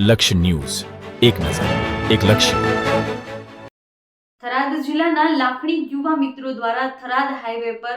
લક્ષ્ય ન્યૂઝ. એક નજર, એક લક્ષ્ય. થરાદ જિલ્લાના લાખણી યુવા મિત્રો દ્વારા થરાદ હાઈવે પર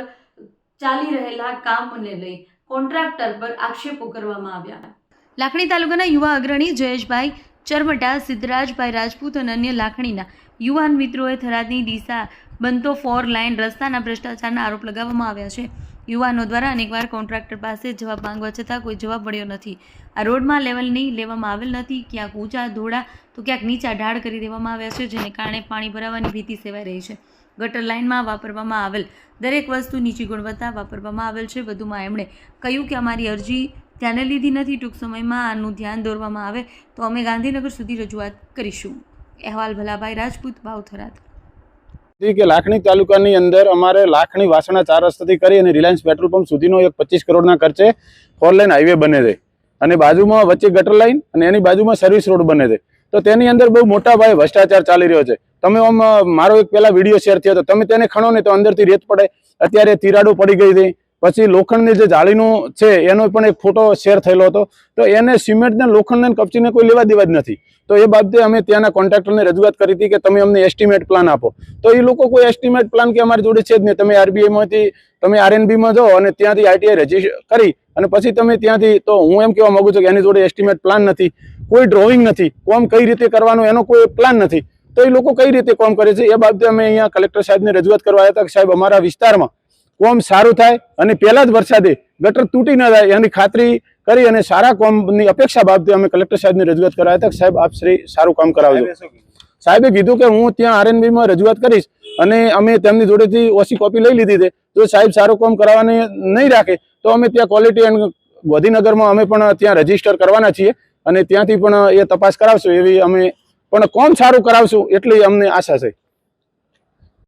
ચાલી રહેલા કામને લઈ કોન્ટ્રાક્ટર પર આક્ષેપો કરવામાં આવ્યા. લાખણી તાલુકાના યુવા અગ્રણી જયેશભાઈ ચરમટા, સિદ્ધરાજભાઈ રાજપૂત અને અન્ય લાખણીના યુવાન મિત્રોએ થરાદની દિશા બનતો ફોર લાઇન રસ્તાના ભ્રષ્ટાચારના આરોપ લગાવવામાં આવ્યા છે. યુવાનો દ્વારા અનેકવાર કોન્ટ્રાક્ટર પાસે જવાબ માંગવા છતાં કોઈ જવાબ મળ્યો નથી. આ રોડમાં લેવલની લેવામાં આવેલ નથી. ક્યાંક ઊંચા ધોળા, તો ક્યાંક નીચા ઢાળ કરી દેવામાં આવ્યા છે, જેને કારણે પાણી ભરાવાની ભીતિ સેવાઈ રહી છે. ગટર લાઇનમાં વાપરવામાં આવેલ દરેક વસ્તુ નીચી ગુણવત્તા વાપરવામાં આવેલ છે. વધુમાં એમણે કહ્યું કે અમારી અરજી ધ્યાને લીધી નથી. ટૂંક સમયમાં આનું ધ્યાન દોરવામાં આવે તો અમે ગાંધીનગર સુધી રજૂઆત કરીશું. અહેવાલ ભલાભાઈ રાજપૂત ભાવથરાદ હતી કે લાખણી તાલુકાની અંદર અમારે લાખણી વાસણા ચાર રસ્તાથી કરી અને રિલાયન્સ પેટ્રોલ પંપ સુધીનો એક પચીસ કરોડના ખર્ચે ફોર લાઇન હાઈવે બને છે. અને બાજુમાં વચ્ચે ગટર લાઇન અને એની બાજુમાં સર્વિસ રોડ બને છે. તો તેની અંદર બહુ મોટા ભાઈ ભ્રષ્ટાચાર ચાલી રહ્યો છે. તમે આમ, મારો એક પહેલા વીડિયો શેર થયો હતો તમે તેને ખણો ને તો અંદરથી રેત પડે. અત્યારે તિરાડો પડી ગઈ હતી પછી લોખંડની જે જાળીનું છે, એનો પણ એક ફોટો શેર થયેલો હતો. તો એને સિમેન્ટને લોખંડને કપચીને કોઈ લેવા દેવા જ નથી. તો એ બાબતે અમે ત્યાંના કોન્ટ્રાક્ટરને રજૂઆત કરી હતી કે તમે અમને એસ્ટિમેટ પ્લાન આપો. તો એ લોકો કોઈ એસ્ટિમેટ પ્લાન કે અમારી જોડે છે જ નહીં. તમે આરબીઆઈમાંથી તમે આરએનબીમાં જાઓ અને ત્યાંથી આઈટીઆઈ રજિસ્ટર કરી અને પછી તમે ત્યાંથી, તો હું એમ કહેવા માગું છું કે એની જોડે એસ્ટિમેટ પ્લાન નથી. કોઈ ડ્રોઈંગ નથી. કોમ કઈ રીતે કરવાનું એનો કોઈ પ્લાન નથી. તો એ લોકો કઈ રીતે કોમ કરે છે? એ બાબતે અમે અહીંયા કલેક્ટર સાહેબને રજૂઆત કરવા આવ્યા હતા કે સાહેબ, અમારા વિસ્તારમાં કોમ સારું થાય અને પહેલા જ વરસાદે ગટર તૂટી ન જાય એની ખાતરી કરી અને સારા કોમની અપેક્ષા બાબતે અમે કલેક્ટર સાહેબની રજૂઆત કરાવ્યા હતા. સાહેબ આપ શ્રી સારું કામ કરાવજો. સાહેબે કીધું કે હું ત્યાં આરએનબીમાં રજૂઆત કરીશ અને અમે તેમની જોડેથી ઓછી કોપી લઈ લીધી છે. જો સાહેબ સારું કામ કરાવવાની નહીં રાખે તો અમે ત્યાં ક્વોલિટી એન્ડ ગાંધીનગરમાં અમે પણ ત્યાં રજિસ્ટર કરવાના છીએ અને ત્યાંથી પણ એ તપાસ કરાવશું એવી અમે પણ કોમ સારું કરાવશું એટલી અમને આશા છે.